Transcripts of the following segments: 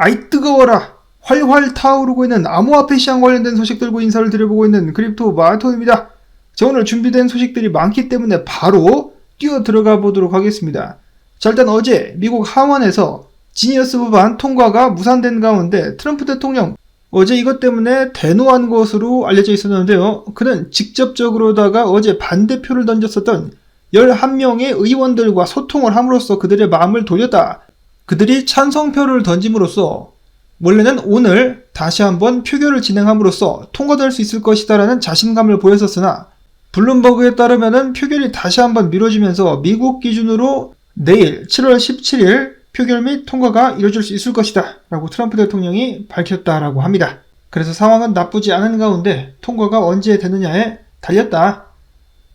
아이 뜨거워라 활활 타오르고 있는 암호화폐 시장 관련된 소식 들고 인사를 드려보고 있는 크립토 마토입니다. 자 오늘 준비된 소식들이 많기 때문에 바로 뛰어 들어가 보도록 하겠습니다. 자 일단 어제 미국 하원에서 지니어스 법안 통과가 무산된 가운데 트럼프 대통령 어제 이것 때문에 대노한 것으로 알려져 있었는데요. 그는 직접적으로다가 어제 반대표를 던졌었던 11명의 의원들과 소통을 함으로써 그들의 마음을 돌렸다. 그들이 찬성표를 던짐으로써 원래는 오늘 다시 한번 표결을 진행함으로써 통과될 수 있을 것이다라는 자신감을 보였었으나 블룸버그에 따르면은 표결이 다시 한번 미뤄지면서 미국 기준으로 내일 7월 17일 표결 및 통과가 이루어질 수 있을 것이다 라고 트럼프 대통령이 밝혔다라고 합니다. 그래서 상황은 나쁘지 않은 가운데 통과가 언제 되느냐에 달렸다.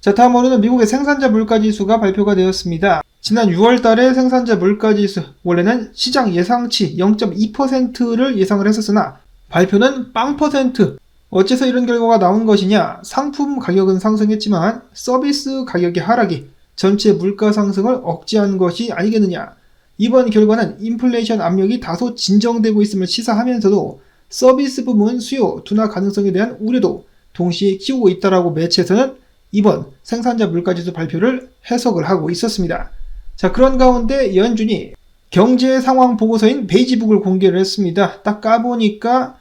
자 다음으로는 미국의 생산자 물가지수가 발표가 되었습니다. 지난 6월 달에 생산자 물가지수 원래는 시장 예상치 0.2%를 예상을 했었으나 발표는 빵 퍼센트. 어째서 이런 결과가 나온 것이냐? 상품 가격은 상승했지만 서비스 가격의 하락이 전체 물가 상승을 억제한 것이 아니겠느냐? 이번 결과는 인플레이션 압력이 다소 진정되고 있음을 시사하면서도 서비스 부문 수요 둔화 가능성에 대한 우려도 동시에 키우고 있다라고 매체에서는 이번 생산자 물가지수 발표를 해석을 하고 있었습니다. 자, 그런 가운데 연준이 경제 상황 보고서인 베이지북을 공개를 했습니다. 딱 까보니까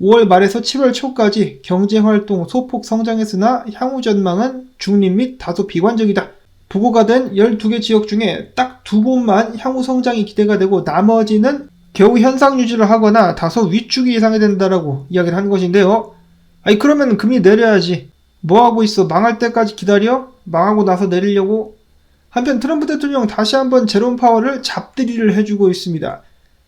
5월 말에서 7월 초까지 경제 활동 소폭 성장했으나 향후 전망은 중립 및 다소 비관적이다. 보고가 된 12개 지역 중에 딱 두 곳만 향후 성장이 기대가 되고 나머지는 겨우 현상 유지를 하거나 다소 위축이 예상이 된다라고 이야기를 한 것인데요. 아니 그러면 금리 내려야지. 뭐 하고 있어? 망할 때까지 기다려? 망하고 나서 내리려고? 한편 트럼프 대통령 다시 한번 제롬 파월을 잡들이를 해주고 있습니다.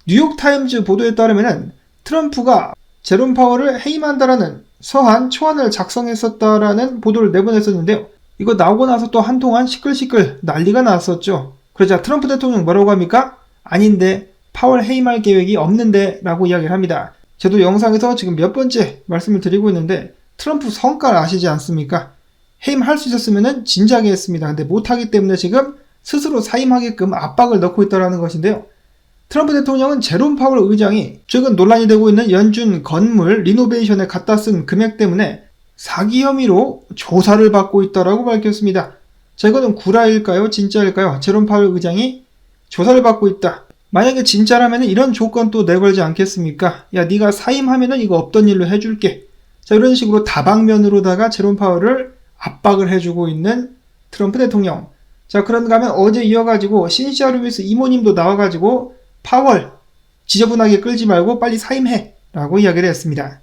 뉴욕타임즈 보도에 따르면 트럼프가 제롬 파월을 해임한다라는 서한 초안을 작성했었다라는 보도를 내보냈었는데요. 이거 나오고 나서 또 한동안 시끌시끌 난리가 났었죠. 그러자 트럼프 대통령 뭐라고 합니까? 아닌데 파월 해임할 계획이 없는데 라고 이야기를 합니다. 저도 영상에서 지금 몇 번째 말씀을 드리고 있는데 트럼프 성깔 아시지 않습니까? 해임할 수 있었으면 진작에 했습니다. 근데 못하기 때문에 지금 스스로 사임하게끔 압박을 넣고 있다는 것인데요. 트럼프 대통령은 제롬 파월 의장이 최근 논란이 되고 있는 연준 건물 리노베이션에 갖다 쓴 금액 때문에 사기 혐의로 조사를 받고 있다라고 밝혔습니다. 자, 이거는 구라일까요? 진짜일까요? 제롬 파월 의장이 조사를 받고 있다. 만약에 진짜라면 이런 조건 또 내걸지 않겠습니까? 야, 네가 사임하면은 이거 없던 일로 해줄게. 자, 이런 식으로 다방면으로다가 제롬 파월을 압박을 해주고 있는 트럼프 대통령. 자, 그런가 하면 어제 이어가지고 신시아 루비스 이모님도 나와가지고 파월 지저분하게 끌지 말고 빨리 사임해. 라고 이야기를 했습니다.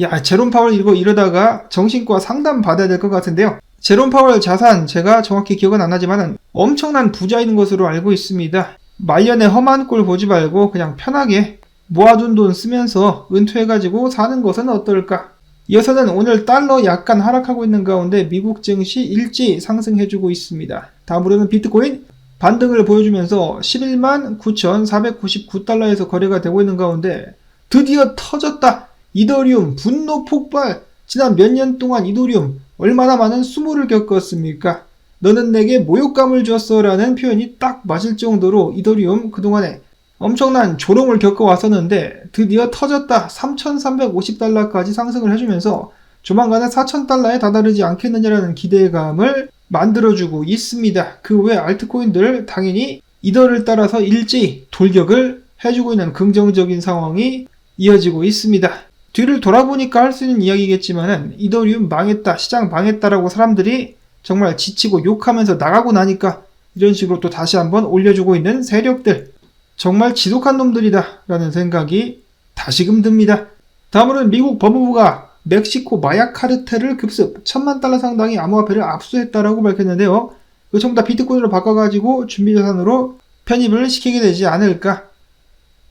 야, 제롬 파월 이거 이러다가 정신과 상담 받아야 될 것 같은데요. 제롬 파월 자산 제가 정확히 기억은 안 나지만 엄청난 부자인 것으로 알고 있습니다. 말년에 험한 꼴 보지 말고 그냥 편하게 모아둔 돈 쓰면서 은퇴해가지고 사는 것은 어떨까? 이어서는 오늘 달러 약간 하락하고 있는 가운데 미국 증시 일제히 상승해주고 있습니다. 다음으로는 비트코인 반등을 보여주면서 11만 9,499달러에서 거래가 되고 있는 가운데 드디어 터졌다! 이더리움 분노 폭발! 지난 몇 년 동안 이더리움 얼마나 많은 수모를 겪었습니까? 너는 내게 모욕감을 줬어 라는 표현이 딱 맞을 정도로 이더리움 그동안에 엄청난 조롱을 겪어왔었는데 드디어 터졌다 3,350달러까지 상승을 해주면서 조만간에 4,000달러에 다다르지 않겠느냐라는 기대감을 만들어주고 있습니다. 그 외 알트코인들 당연히 이더를 따라서 일제히 돌격을 해주고 있는 긍정적인 상황이 이어지고 있습니다. 뒤를 돌아보니까 할 수 있는 이야기겠지만은 이더리움 망했다, 시장 망했다라고 사람들이 정말 지치고 욕하면서 나가고 나니까 이런 식으로 또 다시 한번 올려주고 있는 세력들 정말 지독한 놈들이다 라는 생각이 다시금 듭니다. 다음으로는 미국 법무부가 멕시코 마약 카르텔을 급습 천만 달러 상당의 암호화폐를 압수했다라고 밝혔는데요. 그 전부 다 비트코인으로 바꿔가지고 준비자산으로 편입을 시키게 되지 않을까.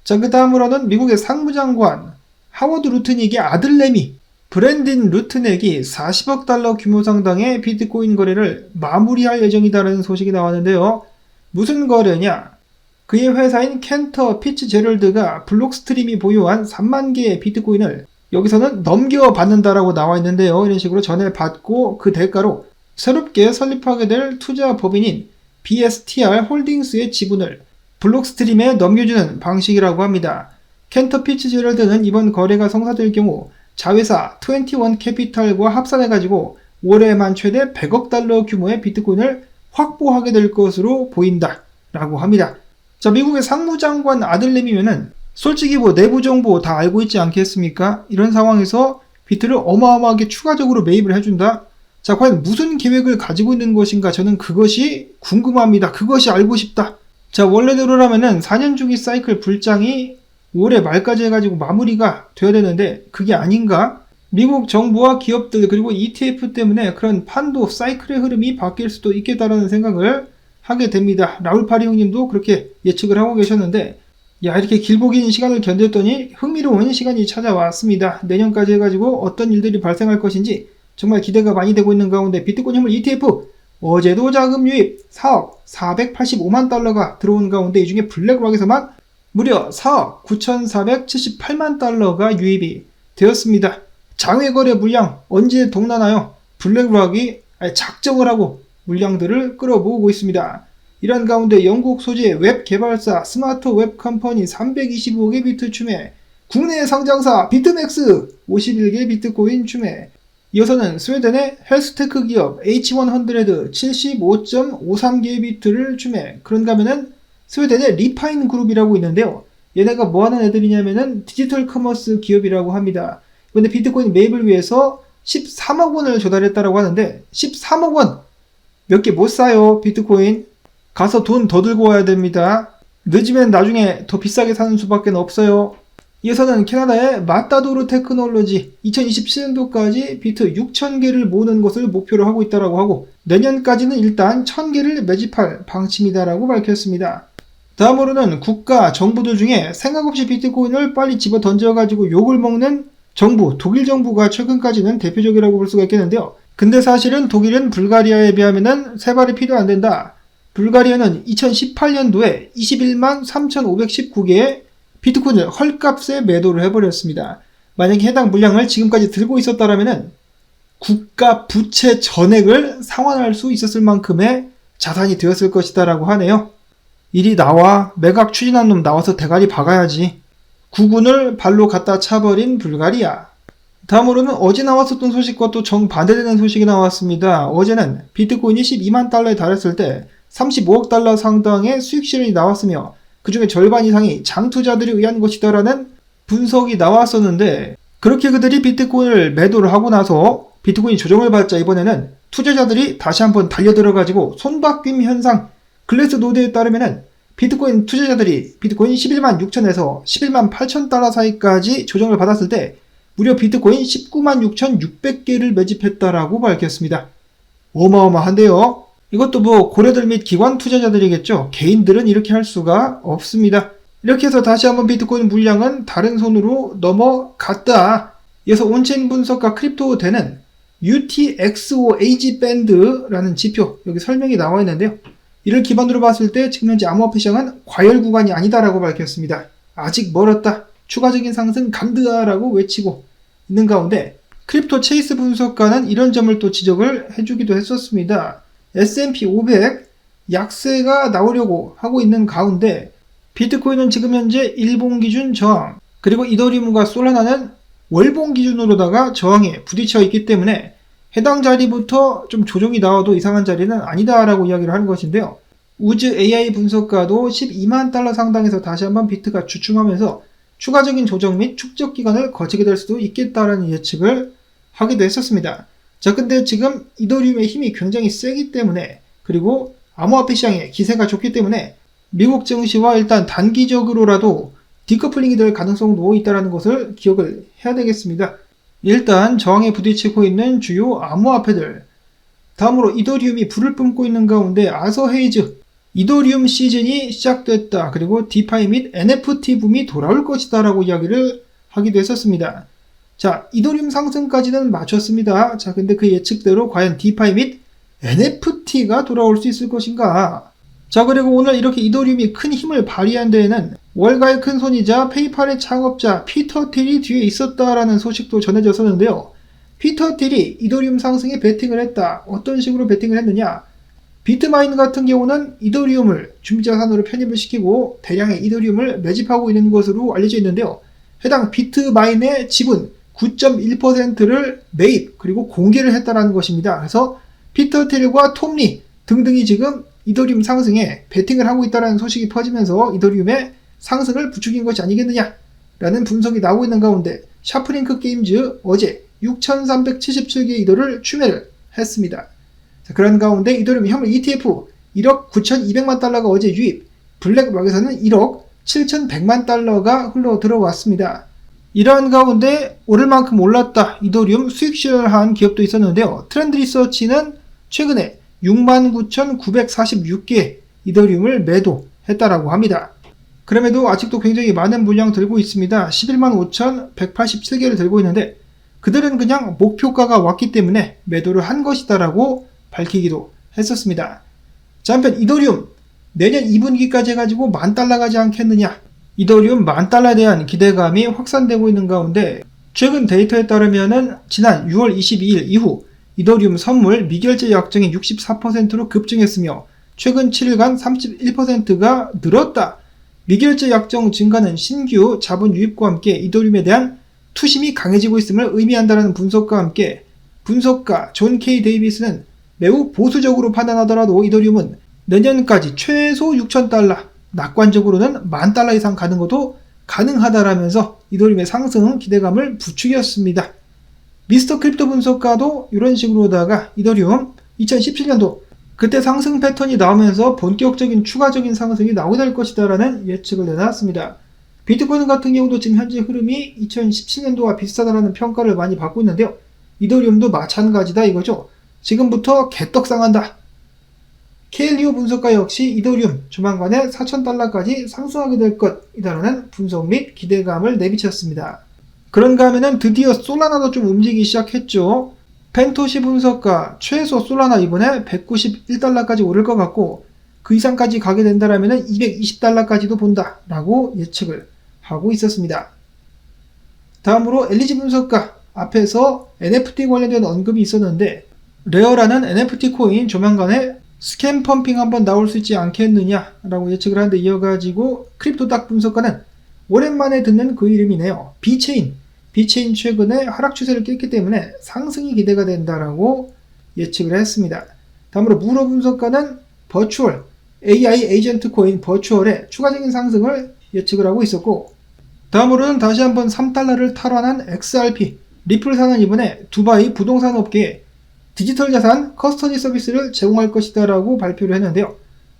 자, 그 다음으로는 미국의 상무장관 하워드 루트닉의 아들내미 브랜딘 루트넥이 40억 달러 규모 상당의 비트코인 거래를 마무리할 예정이다라는 소식이 나왔는데요. 무슨 거래냐? 그의 회사인 켄터 피츠 제럴드가 블록스트림이 보유한 3만 개의 비트코인을 여기서는 넘겨 받는다라고 나와 있는데요. 이런 식으로 전해받고 그 대가로 새롭게 설립하게 될 투자 법인인 BSTR 홀딩스의 지분을 블록스트림에 넘겨주는 방식이라고 합니다. 켄터 피츠제럴드는 이번 거래가 성사될 경우 자회사 21 캐피탈과 합산해가지고 올해만 최대 100억 달러 규모의 비트코인을 확보하게 될 것으로 보인다. 라고 합니다. 자, 미국의 상무장관 아들내미면은 솔직히 뭐 내부 정보 다 알고 있지 않겠습니까? 이런 상황에서 비트를 어마어마하게 추가적으로 매입을 해준다? 자, 과연 무슨 계획을 가지고 있는 것인가? 저는 그것이 궁금합니다. 그것이 알고 싶다. 자, 원래대로라면은 4년 주기 사이클 불장이 올해 말까지 해가지고 마무리가 돼야 되는데 그게 아닌가? 미국 정부와 기업들 그리고 ETF 때문에 그런 판도 사이클의 흐름이 바뀔 수도 있겠다라는 생각을 하게 됩니다. 라울 파리 형님도 그렇게 예측을 하고 계셨는데 야 이렇게 길고 긴 시간을 견뎠더니 흥미로운 시간이 찾아왔습니다. 내년까지 해가지고 어떤 일들이 발생할 것인지 정말 기대가 많이 되고 있는 가운데 비트코인 현물 ETF 어제도 자금 유입 4억 485만 달러가 들어온 가운데 이 중에 블랙락에서만 무려 4억 9,478만 달러가 유입이 되었습니다. 장외 거래 물량 언제 동나나요? 블랙락이 작정을 하고 물량들을 끌어모으고 있습니다. 이런 가운데 영국 소재 웹 개발사 스마트 웹 컴퍼니 325개 비트 추매, 국내 상장사 비트맥스 51개 비트코인 추매, 이어서는 스웨덴의 헬스테크 기업 H100 75.53개 비트를 추매. 그런가 하면은 스웨덴의 리파인 그룹이라고 있는데요. 얘네가 뭐 하는 애들이냐면은 디지털 커머스 기업이라고 합니다. 근데 비트코인 매입을 위해서 13억 원을 조달했다라고 하는데 13억 원 몇 개 못 사요 비트코인 가서 돈 더 들고 와야 됩니다. 늦으면 나중에 더 비싸게 사는 수밖에 없어요. 이어서는 캐나다의 마따도르 테크놀로지 2027년도까지 비트 6,000개를 모으는 것을 목표로 하고 있다고 하고 내년까지는 일단 1,000개를 매집할 방침이다라고 밝혔습니다. 다음으로는 국가, 정부들 중에 생각 없이 비트코인을 빨리 집어 던져가지고 욕을 먹는 정부, 독일 정부가 최근까지는 대표적이라고 볼 수가 있겠는데요. 근데 사실은 독일은 불가리아에 비하면 세 발이 필요 안 된다. 불가리아는 2018년도에 21만 3,519개의 비트코인을 헐값에 매도를 해버렸습니다. 만약에 해당 물량을 지금까지 들고 있었다면 국가 부채 전액을 상환할 수 있었을 만큼의 자산이 되었을 것이다라고 하네요. 일이 나와 매각 추진한 놈 나와서 대가리 박아야지. 구군을 발로 갖다 차버린 불가리아. 다음으로는 어제 나왔었던 소식과 또 정반대되는 소식이 나왔습니다. 어제는 비트코인이 12만 달러에 달했을 때 35억 달러 상당의 수익 실현이 나왔으며 그 중에 절반 이상이 장투자들이 의한 것이다라는 분석이 나왔었는데 그렇게 그들이 비트코인을 매도를 하고 나서 비트코인이 조정을 받자 이번에는 투자자들이 다시 한번 달려들어가지고 손바뀜 현상 글래스 노드에 따르면은 비트코인 투자자들이 비트코인 11만 6천에서 11만 8천 달러 사이까지 조정을 받았을 때 무려 비트코인 19만 6,600개를 매집했다라고 밝혔습니다. 어마어마한데요. 이것도 뭐 고래들 및 기관 투자자들이겠죠. 개인들은 이렇게 할 수가 없습니다. 이렇게 해서 다시 한번 비트코인 물량은 다른 손으로 넘어갔다. 이어서 온체인 분석과 크립토 되는 UTXOAG 밴드라는 지표 여기 설명이 나와 있는데요. 이를 기반으로 봤을 때 지금 현재 암호화폐 시장은 과열 구간이 아니다라고 밝혔습니다. 아직 멀었다. 추가적인 상승 간드하라고 외치고 있는 가운데 크립토 체이스 분석가는 이런 점을 또 지적을 해주기도 했었습니다. S&P 500 약세가 나오려고 하고 있는 가운데 비트코인은 지금 현재 일본 기준 저항 그리고 이더리움과 솔라나는 월봉 기준으로다가 저항에 부딪혀 있기 때문에 해당 자리부터 좀 조정이 나와도 이상한 자리는 아니다라고 이야기를 하는 것인데요. 우즈 AI 분석가도 12만 달러 상당에서 다시 한번 비트가 주춤하면서 추가적인 조정 및 축적 기간을 거치게 될 수도 있겠다라는 예측을 하기도 했었습니다. 자, 근데 지금 이더리움의 힘이 굉장히 세기 때문에 그리고 암호화폐 시장의 기세가 좋기 때문에 미국 증시와 일단 단기적으로라도 디커플링이 될 가능성도 있다는 것을 기억을 해야 되겠습니다. 일단 저항에 부딪히고 있는 주요 암호화폐들 다음으로 이더리움이 불을 뿜고 있는 가운데 아서 헤이즈 이더리움 시즌이 시작됐다. 그리고 디파이 및 NFT 붐이 돌아올 것이다 라고 이야기를 하기도 했었습니다. 자, 이더리움 상승까지는 맞췄습니다. 자, 근데 그 예측대로 과연 디파이 및 NFT가 돌아올 수 있을 것인가? 자, 그리고 오늘 이렇게 이더리움이 큰 힘을 발휘한 데에는 월가의 큰 손이자 페이팔의 창업자 피터 틸이 뒤에 있었다라는 소식도 전해졌었는데요. 피터 틸이 이더리움 상승에 베팅을 했다. 어떤 식으로 베팅을 했느냐? 비트마인 같은 경우는 이더리움을 준비자 산으로 편입을 시키고 대량의 이더리움을 매집하고 있는 것으로 알려져 있는데요. 해당 비트마인의 지분 9.1%를 매입 그리고 공개를 했다라는 것입니다. 그래서 피터 텔과 톰리 등등이 지금 이더리움 상승에 베팅을 하고 있다는 소식이 퍼지면서 이더리움의 상승을 부추긴 것이 아니겠느냐라는 분석이 나오고 있는 가운데 샤프링크 게임즈 어제 6,377개 이더를 추매를 했습니다. 자, 그런 가운데 이더리움 현물 ETF 1억 9,200만 달러가 어제 유입, 블랙락에서는 1억 7,100만 달러가 흘러 들어왔습니다. 이러한 가운데 오를 만큼 올랐다 이더리움 수익 실현한 기업도 있었는데요. 트렌드 리서치는 최근에 69,946개 이더리움을 매도했다라고 합니다. 그럼에도 아직도 굉장히 많은 물량 들고 있습니다. 11만 5,187개를 들고 있는데 그들은 그냥 목표가가 왔기 때문에 매도를 한 것이다라고 밝히기도 했었습니다. 자, 한편 이더리움 내년 2분기까지 해가지고 만 달러 가지 않겠느냐 이더리움 만 달러에 대한 기대감이 확산되고 있는 가운데 최근 데이터에 따르면은 지난 6월 22일 이후 이더리움 선물 미결제 약정이 64%로 급증했으며 최근 7일간 31%가 늘었다. 미결제 약정 증가는 신규 자본 유입과 함께 이더리움에 대한 투심이 강해지고 있음을 의미한다는 분석과 함께 분석가 존 K 데이비스는 매우 보수적으로 판단하더라도 이더리움은 내년까지 최소 6,000달러, 낙관적으로는 만 달러 이상 가는 것도 가능하다라면서 이더리움의 상승은 기대감을 부추겼습니다. 미스터 크립토 분석가도 이런 식으로다가 이더리움 2017년도 그때 상승 패턴이 나오면서 본격적인 추가적인 상승이 나오게 될 것이다라는 예측을 내놨습니다. 비트코인 같은 경우도 지금 현재 흐름이 2017년도와 비슷하다라는 평가를 많이 받고 있는데요. 이더리움도 마찬가지다 이거죠. 지금부터 개떡상한다. 케일리오 분석가 역시 이더리움 조만간에 4,000달러까지 상승하게 될 것이다라는 분석 및 기대감을 내비쳤습니다. 그런가 하면은 드디어 솔라나도 좀 움직이기 시작했죠. 펜토시 분석가 최소 솔라나 이번에 191달러까지 오를 것 같고 그 이상까지 가게 된다라면 220달러까지도 본다라고 예측을 하고 있었습니다. 다음으로 엘리지 분석가 앞에서 NFT 관련된 언급이 있었는데 레어라는 NFT 코인 조만간에 스캔 펌핑 한번 나올 수 있지 않겠느냐라고 예측을 하는데 이어가지고 크립토 닥 분석가는 오랜만에 듣는 그 이름이네요. 비체인. 비체인 최근에 하락 추세를 깼기 때문에 상승이 기대가 된다라고 예측을 했습니다. 다음으로 무로 분석가는 버추얼 AI 에이전트 코인 버추얼의 추가적인 상승을 예측을 하고 있었고 다음으로는 다시 한번 3달러를 탈환한 XRP 리플 사는 이번에 두바이 부동산 업계에 디지털 자산 커스터디 서비스를 제공할 것이다 라고 발표를 했는데요.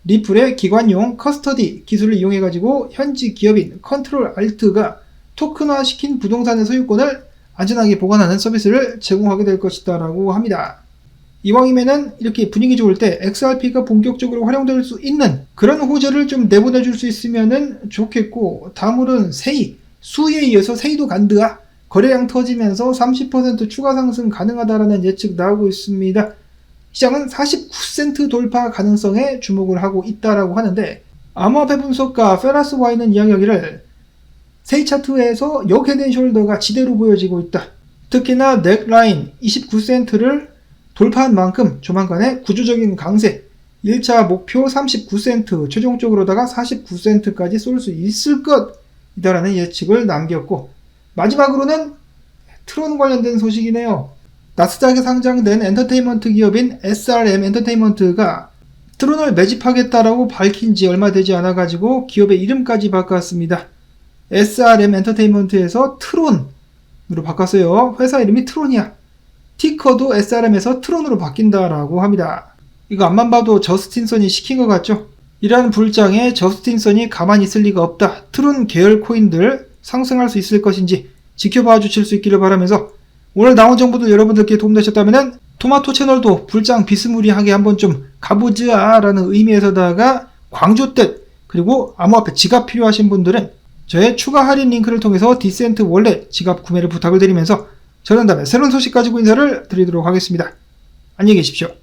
리플의 기관용 커스터디 기술을 이용해가지고 현지 기업인 컨트롤 알트가 토큰화 시킨 부동산의 소유권을 안전하게 보관하는 서비스를 제공하게 될 것이다 라고 합니다. 이왕이면은 이렇게 분위기 좋을 때 XRP가 본격적으로 활용될 수 있는 그런 호재를 좀 내보내줄 수 있으면은 좋겠고 다음으로는 세이 수에 이어서 세이도 간드아 거래량 터지면서 30% 추가 상승 가능하다라는 예측 나오고 있습니다. 시장은 49센트 돌파 가능성에 주목을 하고 있다라고 하는데 암호화폐 분석가 페라스 와이는 이야기하기를 세이 차트에서 역헤드 숄더가 지대로 보여지고 있다. 특히나 넥라인 29센트를 돌파한 만큼 조만간에 구조적인 강세 1차 목표 39센트 최종적으로다가 49센트까지 쏠 수 있을 것이다라는 예측을 남겼고 마지막으로는 트론 관련된 소식이네요. 나스닥에 상장된 엔터테인먼트 기업인 SRM 엔터테인먼트가 트론을 매집하겠다라고 밝힌 지 얼마 되지 않아 가지고 기업의 이름까지 바꿨습니다. SRM 엔터테인먼트에서 트론으로 바꿨어요. 회사 이름이 트론이야. 티커도 SRM에서 트론으로 바뀐다라고 합니다. 이거 앞만 봐도 저스틴선이 시킨 것 같죠? 이러한 불장에 저스틴선이 가만히 있을 리가 없다. 트론 계열 코인들 상승할 수 있을 것인지 지켜봐 주실 수 있기를 바라면서 오늘 나온 정보들 여러분들께 도움되셨다면 토마토 채널도 불장 비스무리하게 한번 좀 가보자 라는 의미에서다가 광주 뜻 그리고 암호화폐 지갑 필요하신 분들은 저의 추가 할인 링크를 통해서 디센트 월렛 지갑 구매를 부탁을 드리면서 저는 다음에 새로운 소식 가지고 인사를 드리도록 하겠습니다. 안녕히 계십시오.